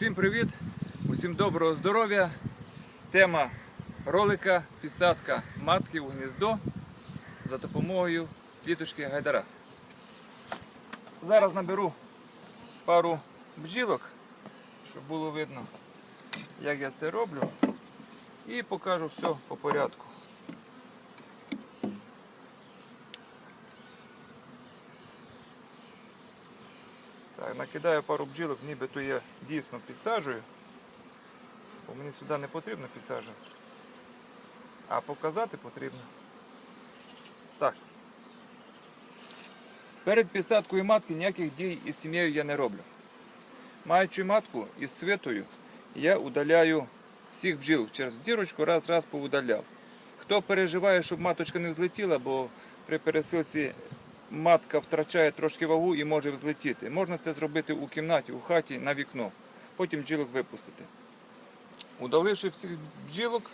Усім привіт, усім доброго здоров'я. Тема ролика підсадка матки у гніздо за допомогою кліточки гайдара. Зараз наберу пару бджілок, щоб було видно, як я це роблю. І покажу все по порядку. Накидаю пару бджілок, нібито я дійсно підсаджую. Бо мені сюди не потрібно підсаджувати. А показати потрібно. Так. Перед підсадкою матки ніяких дій із сім'єю я не роблю. Маючи матку із свитою, я удаляю всіх бджіл через дірочку, раз-раз поудаляв. Хто переживає, щоб маточка не взлетіла, бо при пересилці матка втрачає трошки вагу і може взлетіти. Можна це зробити у кімнаті, у хаті на вікно. Потім бджілок випустити. Удаливши всіх бджілок,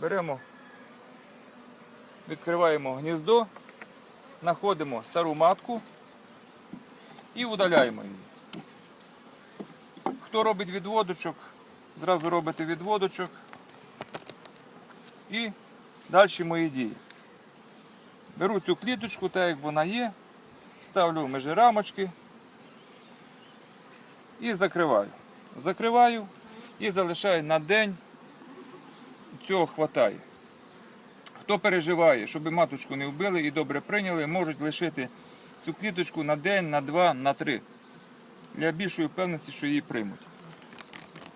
беремо, відкриваємо гніздо, знаходимо стару матку і удаляємо її. Хто робить відводочок, зразу робите відводочок і далі мої дії. Беру цю кліточку, так як вона є, ставлю межі рамочки і закриваю. Закриваю і залишаю на день. Цього хватає. Хто переживає, щоб маточку не вбили і добре прийняли, можуть лишити цю кліточку на день, на два, на три. Для більшої впевненості, що її приймуть.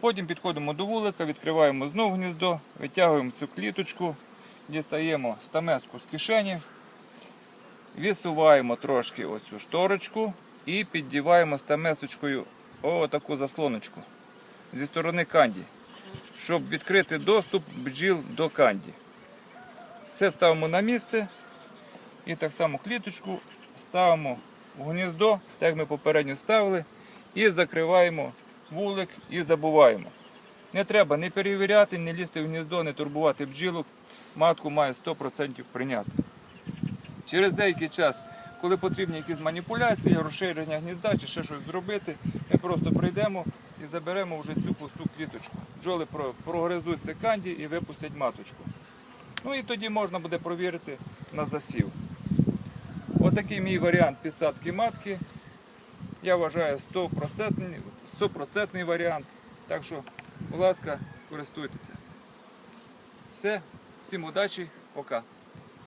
Потім підходимо до вулика, відкриваємо знову гніздо, витягуємо цю кліточку, дістаємо стамеску з кишені, відсуваємо трошки оцю шторочку і піддіваємо стамесочкою отаку заслоночку зі сторони канді, щоб відкрити доступ бджіл до канді. Все ставимо на місце і так само кліточку ставимо в гніздо, так як ми попередньо ставили, і закриваємо вулик і забуваємо. Не треба не перевіряти, не лізти в гніздо, не турбувати бджілок. Матку має 100% прийняти. Через деякий час, коли потрібні якісь маніпуляції, розширення гнізда чи ще щось зробити, ми просто прийдемо і заберемо вже цю пусту кліточку. Бджоли про- прогризуть це канді і випустять маточку. Ну і тоді можна буде провірити на засів. Отакий мій варіант підсадки матки. Я вважаю 100%, 100% варіант. Так що, будь ласка, користуйтеся. Все, всім удачі, пока.